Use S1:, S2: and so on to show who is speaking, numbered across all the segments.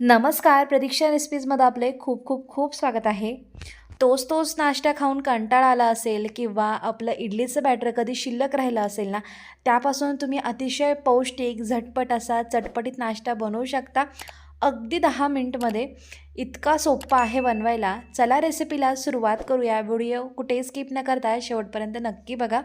S1: नमस्कार प्रतीक्षा रेसिपीजमध्ये आपले खूप खूप खूप स्वागत आहे. तोच तोच नाश्ता खाऊन कंटाळा आला असेल किंवा आपलं इडलीचं बॅटर कधी शिल्लक राहिलं असेल ना त्यापासून तुम्ही अतिशय पौष्टिक झटपट असा चटपटीत नाश्ता बनवू शकता. अगदी दहा मिनटमध्ये इतका सोप्पा आहे बनवायला. चला रेसिपीला सुरुवात करूया. व्हिडिओ कुठेही स्किप न करता शेवटपर्यंत नक्की बघा.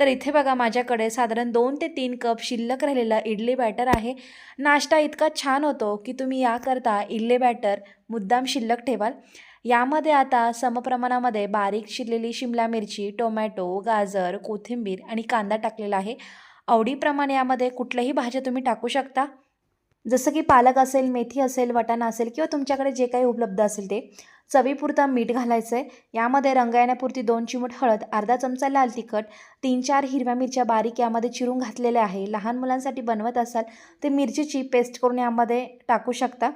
S1: तर इथे बघा माझ्याकडे साधारण दोन ते तीन कप शिल्लक राहिलेला इडली बॅटर आहे. नाश्ता इतका छान होतो की तुम्ही याकरता इडली बॅटर मुद्दाम शिल्लक ठेवाल. यामध्ये आता समप्रमाणामध्ये बारीक चिरलेली शिमला मिरची टोमॅटो गाजर कोथिंबीर आणि कांदा टाकलेला आहे. आवडीप्रमाणे यामध्ये कुठल्याही भाज्या तुम्ही टाकू शकता. जसं की पालक असेल मेथी असेल वटाणा असेल किंवा तुमच्याकडे जे काही उपलब्ध असेल ते. चवीपुरता मीठ घालायचं आहे यामध्ये रंग येण्यापुरती दोन चिमूट हळद अर्धा चमचा लाल तिखट तीन चार हिरव्या मिरच्या बारीक यामध्ये चिरून घातलेल्या आहे. लहान मुलांसाठी बनवत असाल ते मिरचीची पेस्ट करून यामध्ये टाकू शकता.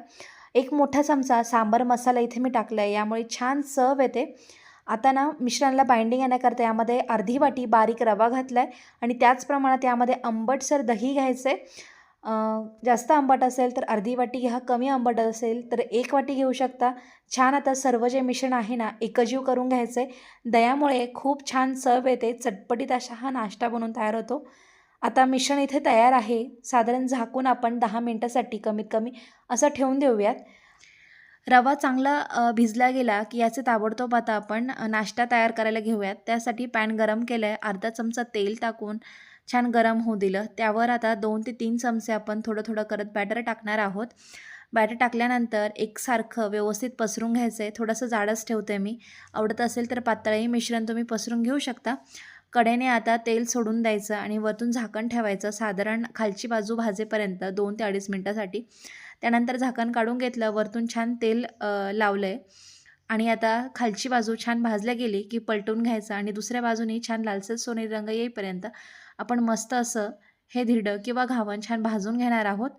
S1: एक मोठा चमचा सांबार मसाला इथे मी टाकला आहे यामुळे छान चव येते. आता ना मिश्रणाला बाइंडिंग येण्याकरता यामध्ये अर्धी वाटी बारीक रवा घातला आहे आणि त्याच प्रमाणात यामध्ये आंबटसर दही घ्यायचं आहे जास्त आंबट असेल तर अर्धी वाटी घ्या कमी आंबट असेल तर एक वाटी घेऊ शकता. छान आता सर्व जे मिश्रण आहे ना एकजीव करून घ्यायचं आहे दह्यामुळे खूप छान चव येते चटपटीत अशा हा नाश्ता बनवून तयार होतो. आता मिश्रण इथे तयार आहे. साधारण झाकून आपण दहा मिनटासाठी कमीत कमी असं ठेवून देऊयात. रवा चांगला भिजला गेला की याचे ताबडतोब आता आपण नाश्ता तयार करायला घेऊयात. त्यासाठी पॅन गरम केलं आहे अर्धा चमचा तेल टाकून छान गरम होऊ दिलं. त्यावर आता दोन ते तीन चमचे आपण थोडं थोडं करत बॅटर टाकणार आहोत. बॅटर टाकल्यानंतर एकसारखं व्यवस्थित पसरून घ्यायचं आहे थोडंसं जाडच ठेवते आहे मी. आवडत असेल तर पातळही मिश्रण तुम्ही पसरून घेऊ शकता. कडेने आता तेल सोडून द्यायचं आणि वरतून झाकण ठेवायचं साधारण खालची बाजू भाजेपर्यंत दोन ते अडीच मिनटासाठी. त्यानंतर झाकण काढून घेतलं. वरतून छान तेल लावलं आहे आणि आता खालची बाजू छान भाजल्या गेली की पलटून घ्यायचं आणि दुसऱ्या बाजूने छान लालसर सोनेरी रंग येईपर्यंत आपण मस्त असं हे धिरडं किंवा घावण छान भाजून घेणार आहोत.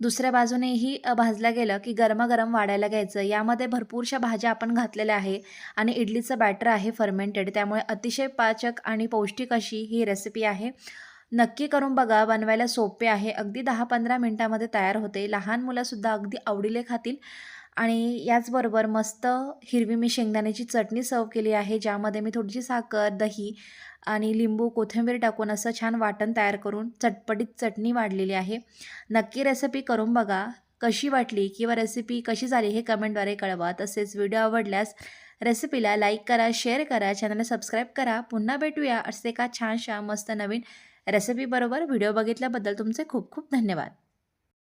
S1: दुसऱ्या बाजूनेही भाजलं गेलं की गरमागरम वाढायला घ्यायचं. यामध्ये भरपूरशा भाज्या आपण घातलेल्या आहे आणि इडलीचं बॅटर आहे फर्मेंटेड त्यामुळे अतिशय पाचक आणि पौष्टिक अशी ही रेसिपी आहे. नक्की करून बघा बनवायला सोपे आहे. अगदी दहा पंधरा मिनटामध्ये तयार होते. लहान मुलंसुद्धा अगदी आवडीले खातील. आणि याचबरोबर मस्त हिरवी मी शेंगदाण्याची चटणी सर्व केली आहे ज्यामध्ये मी थोडीशी साखर दही आणि लिंबू कोथिंबीर टाकून असं छान वाटण तयार करून चटपटीत चटणी वाढलेली आहे. नक्की रेसिपी करून बघा कशी वाटली किंवा रेसिपी कशी झाली हे कमेंटद्वारे कळवा. तसेच व्हिडिओ आवडल्यास रेसिपीला लाईक करा शेअर करा चॅनलला सबस्क्राईब करा. पुन्हा भेटूया असे एका छानशा मस्त नवीन रेसिपीबरोबर व्हिडिओ बघितल्याबद्दल तुमचे खूप खूप धन्यवाद.